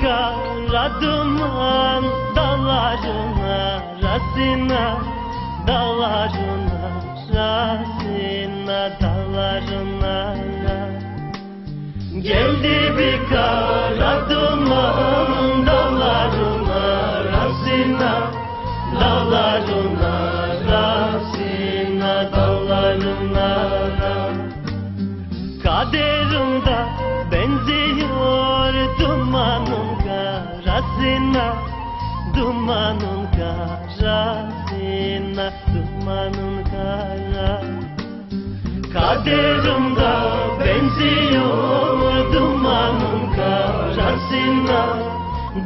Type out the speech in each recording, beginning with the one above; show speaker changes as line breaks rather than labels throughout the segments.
kara duman Dallarına rasina Dallarına rasina Dallarına Geldi bir kara duman Dallarına rasina Dallarına karasına Dumanın karasına Dumanın kara Kaderimde benziyor dumanın karasına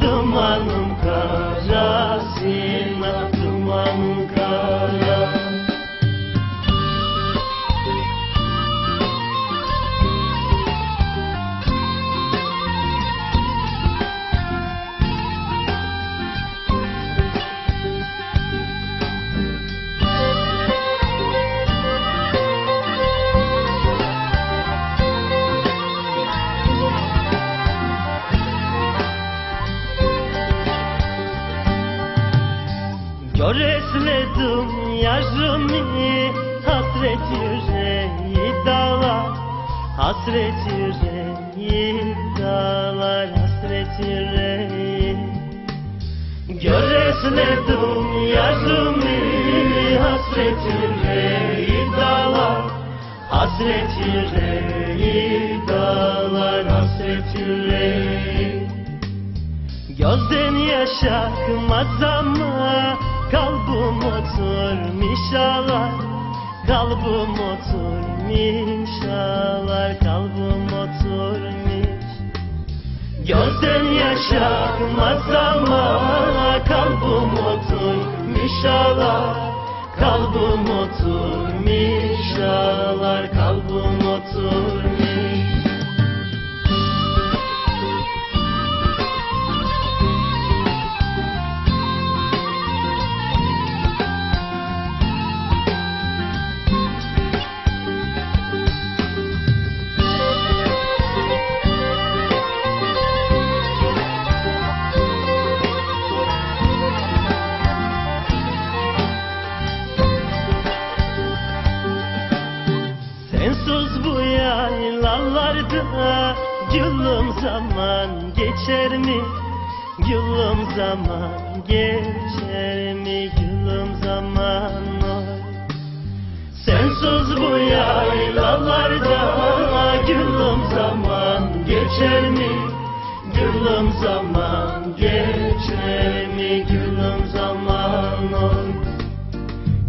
Dumanın karasına Dumanın kara Göresledim yarımı hasret yüreği dağlar Hasret yüreği dağlar hasret yüreği. Göresledim yarımı hasret yüreği dağlar Hasret yüreği dağlar hasret yüreği. Gözden yaş akmaz ama kalbim oturmuş ağlar Kalbim oturmuş ağlar kalbim oturmuş. Gözden yaş akmaz ama kalbim oturmuş ağlar Kalbim oturmuş ağlar kalbim oturmuş yaylalarda Gülüm zaman geçer mi? Gülüm zaman geçer mi? Gülüm zaman oy Sensiz bu yaylalarda Gülüm zaman geçer mi? Gülüm zaman geçer mi? Gülüm zaman oy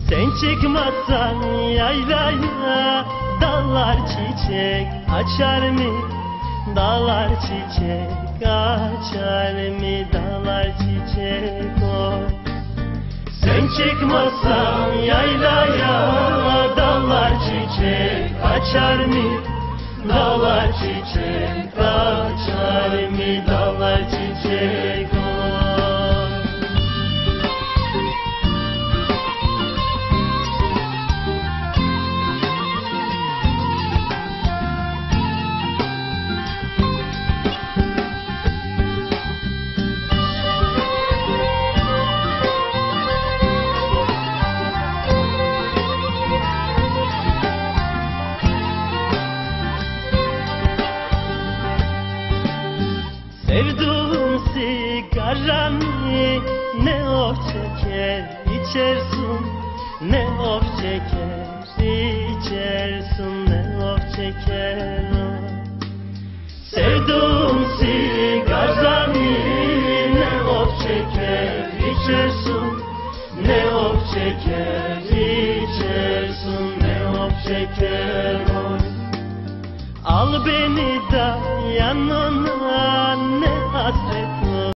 sen çıkmazsan yaylaya Dallar çiçek açar mı? Dağlar çiçek açar mı? Dağlar çiçek o Sen çıkmazsan yaylaya Dallar çiçek açar mı? Dağlar çiçek açar mı? Dağlar çiçek sigaramı ne of çeker içersin Ne of çeker içersin ne of çeker o. Sevduğum sigaramı ne of çeker içersin Ne of çeker içersin ne of çeker o. Al beni de yanına ne hasret